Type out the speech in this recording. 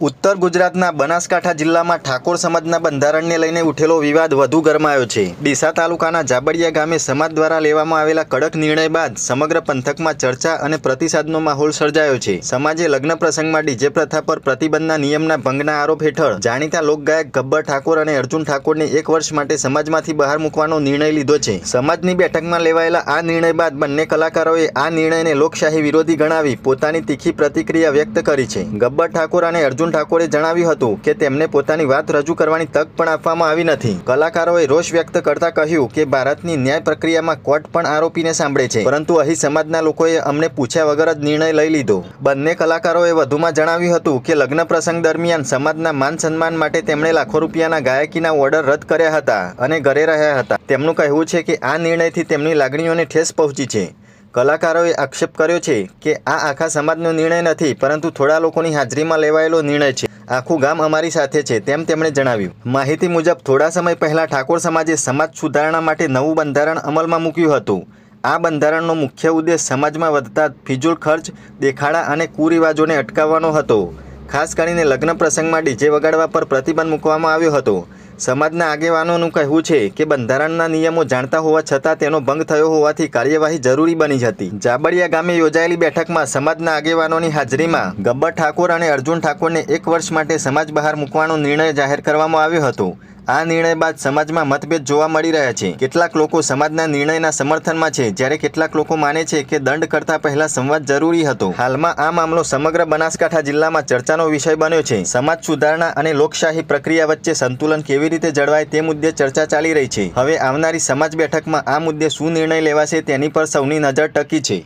ઉત્તર ગુજરાતના બનાસકાંઠા જિલ્લામાં ઠાકોર સમાજના બંધારણને લઈને ઉઠેલો વિવાદ વધુ ગરમાયો છે. ડીસા તાલુકાના જાબડિયા ગામે સમાજ દ્વારા લેવામાં આવેલા કડક નિર્ણય બાદ સમગ્ર પંથકમાં ચર્ચા અને પ્રતિસાદનો માહોલ સર્જાયો છે. સમાજે લગ્ન પ્રસંગમાં ડીજે પ્રથા પર પ્રતિબંધના નિયમના ભંગના આરોપ હેઠળ જાણીતા લોકગાયક ગબ્બર ઠાકોર અને અર્જુન ઠાકોરને એક વર્ષ માટે સમાજમાંથી બહાર મૂકવાનો નિર્ણય લીધો છે. સમાજની બેઠકમાં લેવાયેલા આ નિર્ણય બાદ બંને કલાકારોએ આ નિર્ણયને લોકશાહી વિરોધી ગણાવી પોતાની તીખી પ્રતિક્રિયા વ્યક્ત કરી છે. ગબ્બર ઠાકોર અને અર્જુન ઠાકોરે જણાવ્યું હતું કે તેમને પોતાની વાત રજૂ કરવાની તક પણ આપવામાં આવી નથી. કલાકારોએ રોષ વ્યક્ત કરતા કહ્યું કે ભારતની ન્યાય પ્રક્રિયામાં કોર્ટ પણ આરોપીને સાંભળે છે. પરંતુ અહીં સમાજના લોકોએ અમને પૂછ્યા વગર જ નિર્ણય લઈ લીધો. બંને કલાકારોએ વધુમાં જણાવ્યું હતું કે લગ્ન પ્રસંગ દરમિયાન સમાજના માન સન્માન માટે તેમણે લાખો રૂપિયાના ગાયકીના ઓર્ડર રદ કર્યા હતા અને ઘરે રહ્યા હતા. તેમનું કહેવું છે કે આ નિર્ણયથી તેમની લાગણીઓને ઠેસ પહોંચી છે. કલાકારોએ આક્ષેપ કર્યો છે કે આ આખા સમાજનો નિર્ણય નથી, પરંતુ થોડા લોકોની હાજરીમાં લેવાયેલો નિર્ણય છે. આખું ગામ અમારી સાથે છે, તેમ તેમણે જણાવ્યું. માહિતી મુજબ, થોડા સમય પહેલા ઠાકોર સમાજે સમાજ સુધારણા માટે નવું બંધારણ અમલમાં મૂક્યું હતું. આ બંધારણનો મુખ્ય ઉદ્દેશ સમાજમાં વધતા ફિજુલ ખર્ચ, દેખાડા અને કુરિવાજોને અટકાવવાનો હતો. ખાસ કરીને લગ્ન પ્રસંગમાં ડીજે વગાડવા પર પ્રતિબંધ મૂકવામાં આવ્યો હતો. સમાજના આગેવાનોનું કહેવું છે કે બંધારણના નિયમો જાણતા હોવા છતાં તેનો ભંગ થયો હોવાથી કાર્યવાહી જરૂરી બની હતી જાબડિયા ગામે યોજાયેલી બેઠકમાં સમાજના આગેવાનોની હાજરીમાં ગબ્બર ઠાકોર અને અર્જુન ઠાકોરને એક વર્ષ માટે સમાજ બહાર મૂકવાનો નિર્ણય જાહેર કરવામાં આવ્યો હતો. આ નિર્ણય બાદ સમાજમાં મતભેદ જોવા મળી રહ્યા છે. કેટલાક લોકો સમાજના નિર્ણયના સમર્થનમાં છે. જ્યારે કેટલાક લોકો માને છે કે દંડ કરતા પહેલા સંવાદ જરૂરી હતો. હાલમાં આ મામલો સમગ્ર બનાસકાંઠા જિલ્લામાં ચર્ચાનો વિષય બન્યો છે. સમાજ સુધારણા અને લોકશાહી પ્રક્રિયા વચ્ચે સંતુલન કેવી રીતે જળવાય તે મુદ્દે ચર્ચા ચાલી રહી છે. હવે આવનારી સમાજ બેઠકમાં આ મુદ્દે શું નિર્ણય લેવાશે તેની પર સૌની નજર ટકી છે.